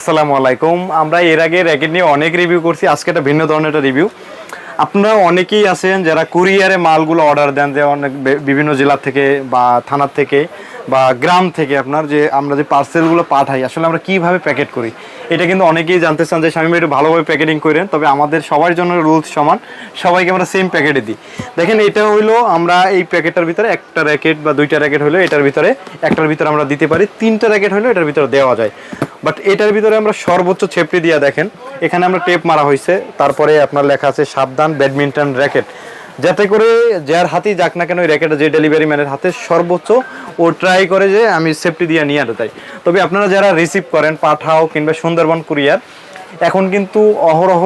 আসসালামু আলাইকুম। আমরা এর আগে র্যাকেট নিয়ে অনেক রিভিউ করছি, আজকে একটা ভিন্ন ধরনের একটা রিভিউ আপনারা অনেকেই আছেন যারা কুরিয়ারে মালগুলো অর্ডার দেন, যে অনেক বিভিন্ন জেলা থেকে বা থানার থেকে বা গ্রাম থেকে আপনার যে আমরা যে পার্সেলগুলো পাঠাই, আসলে আমরা কীভাবে প্যাকেট করি? এটা কিন্তু অনেকেই জানতে চান যে, স্বামী, একটু ভালোভাবে প্যাকেটিং করেন। তবে আমাদের সবার জন্য রুলস সমান, সবাইকে আমরা সেম প্যাকেটে দিই। দেখেন, এটা হইল আমরা এই প্যাকেটটার ভিতরে একটা র্যাকেট বা দুইটা র্যাকেট হলো এটার ভিতরে, একটার ভিতরে আমরা দিতে পারি, তিনটা র্যাকেট হলো এটার ভিতরে দেওয়া যায়। বাট এটার ভিতরে আমরা সর্বোচ্চ ছেপটি দিয়া দেখেন, এখানে আমরা টেপ মারা হয়েছে তারপরে আপনার লেখা আছে সাবধান ব্যাডমিন্টন র্যাকেট যাতে করে যার হাতেই যাক না কেন ওই র্যাকেটটা যে ডেলিভারি ম্যানের হাতে সর্বোচ্চ ও ট্রাই করে যে আমি সেফটি দিয়ে নিয়ে আনতে তাই তবে আপনারা যারা রিসিভ করেন, পাঠাও কিংবা সুন্দরবন কুরিয়ার এখন কিন্তু অহরহ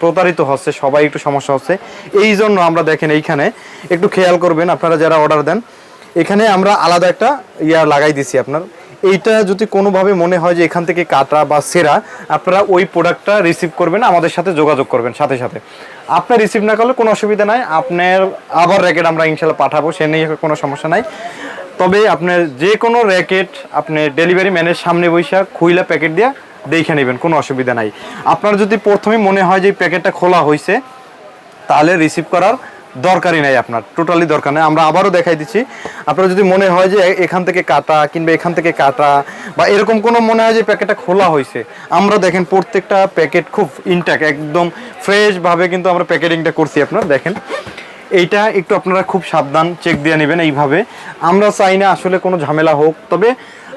প্রতারিত হচ্ছে, সবাই একটু সমস্যা হচ্ছে। এই জন্য আমরা দেখেন এইখানে, একটু খেয়াল করবেন, আপনারা যারা অর্ডার দেন, এখানে আমরা আলাদা একটা ইয়া লাগাই দিছি আপনার। এইটা যদি কোনোভাবে মনে হয় যে এখান থেকে কাটা বা সেরা, আপনারা ওই প্রোডাক্টটা রিসিভ করবেন, আমাদের সাথে যোগাযোগ করবেন সাথে সাথে। আপনার রিসিভ না করলে কোনো অসুবিধা নাই, আপনার আবার র্যাকেট আমরা ইনশাল্লাহ পাঠাবো, সে নিয়ে কোনো সমস্যা নাই। তবে আপনার যে কোনো র্যাকেট আপনি ডেলিভারি ম্যানের সামনে বৈশা খুইলা প্যাকেট দিয়ে দেখে নেবেন, কোনো অসুবিধা নাই। আপনার যদি প্রথমে মনে হয় যে প্যাকেটটা খোলা হয়েছে তাহলে রিসিভ করার দরকারই নাই আপনার টোটালি দরকার নেই। আমরা আবারও দেখাই দিচ্ছি। আপনার যদি মনে হয় যে এখান থেকে কাটা কিংবা এখান থেকে কাটা, বা এরকম কোনো মনে হয় যে প্যাকেটটা খোলা হয়েছে, আমরা দেখেন প্রত্যেকটা প্যাকেট খুব ইনট্যাক একদম ফ্রেশভাবে কিন্তু আমরা প্যাকেটিংটা করছি আপনার, দেখেন। এইটা একটু আপনারা খুব সাবধান চেক দিয়ে নেবেন এইভাবে। আমরা চাই না আসলে কোনো ঝামেলা হোক, তবে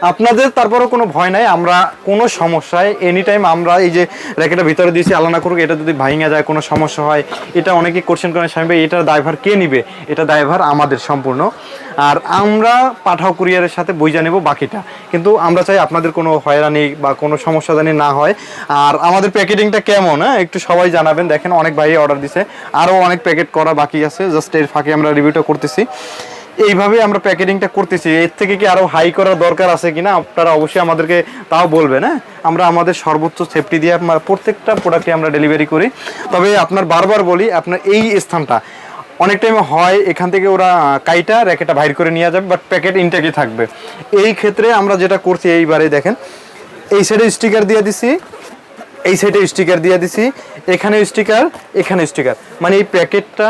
আপনাদের তারপরও কোনো ভয় নাই, আমরা কোনো সমস্যায় এনি টাইম আমরা এই যে র্যাকেটের ভিতরে দিয়েছি আলাদা করুক, এটা যদি ভাঙা যায়, কোনো সমস্যা হয়, এটা অনেকেই কোশ্চেন করেন, স্বামী এটার দায়ভার কে নিবে? এটা দায়ভার আমাদের সম্পূর্ণ। আর আমরা পাঠাও কুরিয়ারের সাথে বইজা নেব বাকিটা। কিন্তু আমরা চাই আপনাদের কোনো হয়রানি বা কোনো সমস্যা জানি না হয়। আর আমাদের প্যাকেটিংটা কেমন হ্যাঁ? একটু সবাই জানাবেন। দেখেন, অনেক ভাই অর্ডার দিছে। আরও অনেক প্যাকেট করা বাকি আছে। জাস্ট এর ফাঁকে আমরা রিভিউটা করতেছি। এইভাবে আমরা প্যাকেটিংটা করতেছি। এর থেকে কি আরও হাই করার দরকার আছে কিনা? আপনারা অবশ্যই আমাদেরকে তাও বলবেন হ্যাঁ? আমরা আমাদের সর্বোচ্চ সেফটি দিয়ে আমরা প্রত্যেকটা প্রোডাক্টে আমরা ডেলিভারি করি। তবে আপনার বারবার বলি, আপনার এই স্থানটা, অনেক টাইম হয় এখান থেকে ওরা কাইটা র্যাকেটটা বাইর করে নিয়ে যাবে বাট প্যাকেট ইনটেকই থাকবে। এই ক্ষেত্রে আমরা যেটা করছি এইবারে দেখেন, এই সাইডে স্টিকার দিয়ে দিছি, এই সাইডে স্টিকার দিয়ে দিছি, এখানে স্টিকার এখানে স্টিকার মানে এই প্যাকেটটা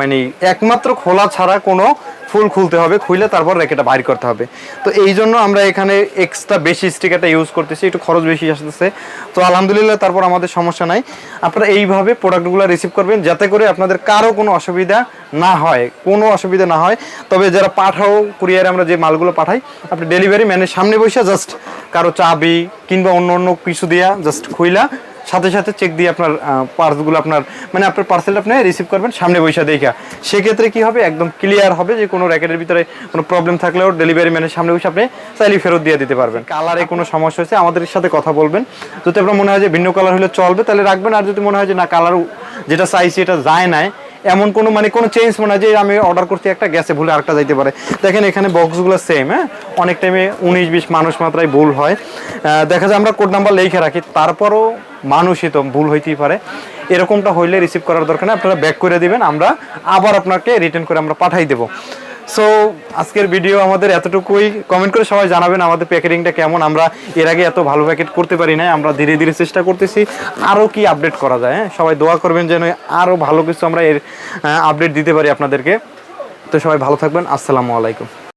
মানে একমাত্র খোলা ছাড়া কোনো ফুল খুলতে হবে, খুলে তারপর র্যাকেটটা বাইর করতে হবে। তো এই জন্য আমরা এখানে এক্সট্রা বেশি স্টিকারটা ইউজ করতেছি, একটু খরচ বেশি আসতেছে। তো আলহামদুলিল্লাহ তারপর আমাদের সমস্যা নাই। আপনারা এইভাবে প্রোডাক্টগুলো রিসিভ করবেন, যাতে করে আপনাদের কারও কোনো অসুবিধা না হয়, কোনো অসুবিধা না হয়। তবে যারা পাঠাও, কুরিয়ারে আমরা যে মালগুলো পাঠাই, আপনি ডেলিভারি ম্যানের সামনে বসে জাস্ট কারও চাবি কিংবা অন্য অন্য কিছু দিয়া জাস্ট খুইলা সাথে সাথে চেক দিয়ে আপনার পার্সগুলো আপনার মানে আপনার পার্সেলটা আপনি রিসিভ করবেন, সামনে বৈশা দেখা। সেক্ষেত্রে কি হবে? একদম ক্লিয়ার হবে যে কোনো র্যাকেটের ভিতরে কোনো প্রবলেম থাকলেও ডেলিভারি ম্যানের সামনে বসে আপনি চাইলে ফেরত দিয়ে দিতে পারবেন। কালারে কোনো সমস্যা হয়েছে, আমাদের সাথে কথা বলবেন। যদি আপনার মনে হয় যে ভিন্ন কালার হলে চলবে, তাহলে রাখবেন। আর যদি মনে হয় যে না কালার যেটা চাইছি এটা যায় নাই, এমন কোনো মানে কোনো চেঞ্জ মনে হয় যে আমি অর্ডার করতে একটা গ্যাসে ভুলে আরেকটা যাইতে পারে। দেখেন এখানে বক্সগুলো সেম হ্যাঁ? অনেক টাইমে উনিশ, বিশ মানুষ মাত্রায় ভুল হয়। দেখা যায় আমরা কোড নাম্বার লিখে রাখি, তারপরও মানুষই তো ভুল হইতেই পারে। এরকমটা হইলে রিসিভ করার দরকার নেই, আপনারা ব্যাক করে দিবেন, আমরা আবার আপনাকে রিটার্ন করে আমরা পাঠাই দেবো। সো আজকের ভিডিও আমাদের এতটুকুই। কমেন্ট করে সবাই জানাবেন আমাদের প্যাকেটিংটা কেমন, আমরা এর আগে এত ভালো প্যাকেট করতে পারি না আমরা ধীরে ধীরে চেষ্টা করতেছি, আরও কি আপডেট করা যায় হ্যাঁ? সবাই দোয়া করবেন যেন আরও ভালো কিছু আমরা এর আপডেট দিতে পারি আপনাদেরকে। তো সবাই ভালো থাকবেন, আসসালামু আলাইকুম।